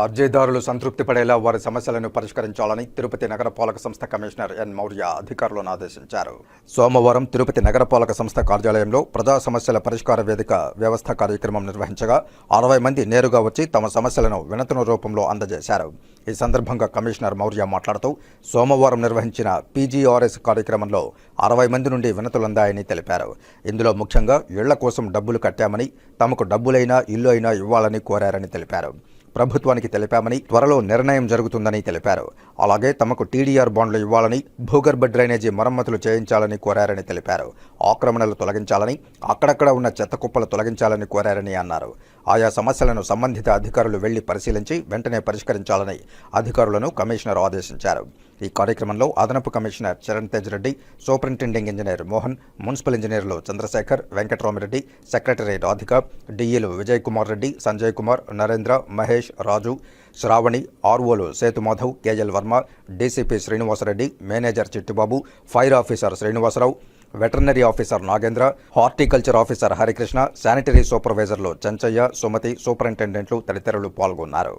అర్జీదారులు సంతృప్తి పడేలా వారి సమస్యలను పరిష్కరించాలని తిరుపతి నగరపాలక సంస్థ కమిషనర్ ఎన్ మౌర్య అధికారులను ఆదేశించారు. సోమవారం తిరుపతి నగరపాలక సంస్థ కార్యాలయంలో ప్రజా సమస్యల పరిష్కార వేదిక వ్యవస్థ కార్యక్రమం నిర్వహించగా అరవై మంది నేరుగా వచ్చి తమ సమస్యలను వినతుల రూపంలో అందజేశారు. ఈ సందర్భంగా కమిషనర్ మౌర్య మాట్లాడుతూ సోమవారం నిర్వహించిన పీజీఆర్ఎస్ కార్యక్రమంలో అరవై మంది నుండి వినతులందాయని తెలిపారు. ఇందులో ముఖ్యంగా ఇళ్ళ కోసం డబ్బులు కట్టామని తమకు డబ్బులైనా ఇల్లు అయినా ఇవ్వాలని కోరారని తెలిపారు. ప్రభుత్వానికి తెలిపామని త్వరలో నిర్ణయం జరుగుతుందని తెలిపారు. అలాగే తమకు టీడీఆర్ బాండ్లు ఇవ్వాలని భూగర్భ డ్రైనేజీ మరమ్మతులు చేయించాలని కోరారని తెలిపారు. ఆక్రమణలు తొలగించాలని అక్కడక్కడ ఉన్న చెత్త కుప్పలు తొలగించాలని కోరారని అన్నారు. ఆయా సమస్యలను సంబంధిత అధికారులు వెళ్ళి పరిశీలించి వెంటనే పరిష్కరించాలని అధికారులను కమిషనర్ ఆదేశించారు. ఈ కార్యక్రమంలో అదనపు commissioner Charan Tej Reddy superintending engineer Mohan municipal ఇంజనీర్లు చంద్రశేఖర్ వెంకటరామిరెడ్డి సెక్రటరీ రాధిక డిఈలు Vijay Kumar Reddy Sanjay Kumar Narendra Mahesh Raju Sravani ఆర్ఓలు Sethumadhav KL Varma DCP Srinivasareddy manager Chittibabu fire officer Srinivasarao veterinary officer Nagendra horticulture officer Harikrishna sanitary సూపర్వైజర్లు Chanchaiah Sumathi సూపరింటెండెంట్లు తదితరులు పాల్గొన్నారు.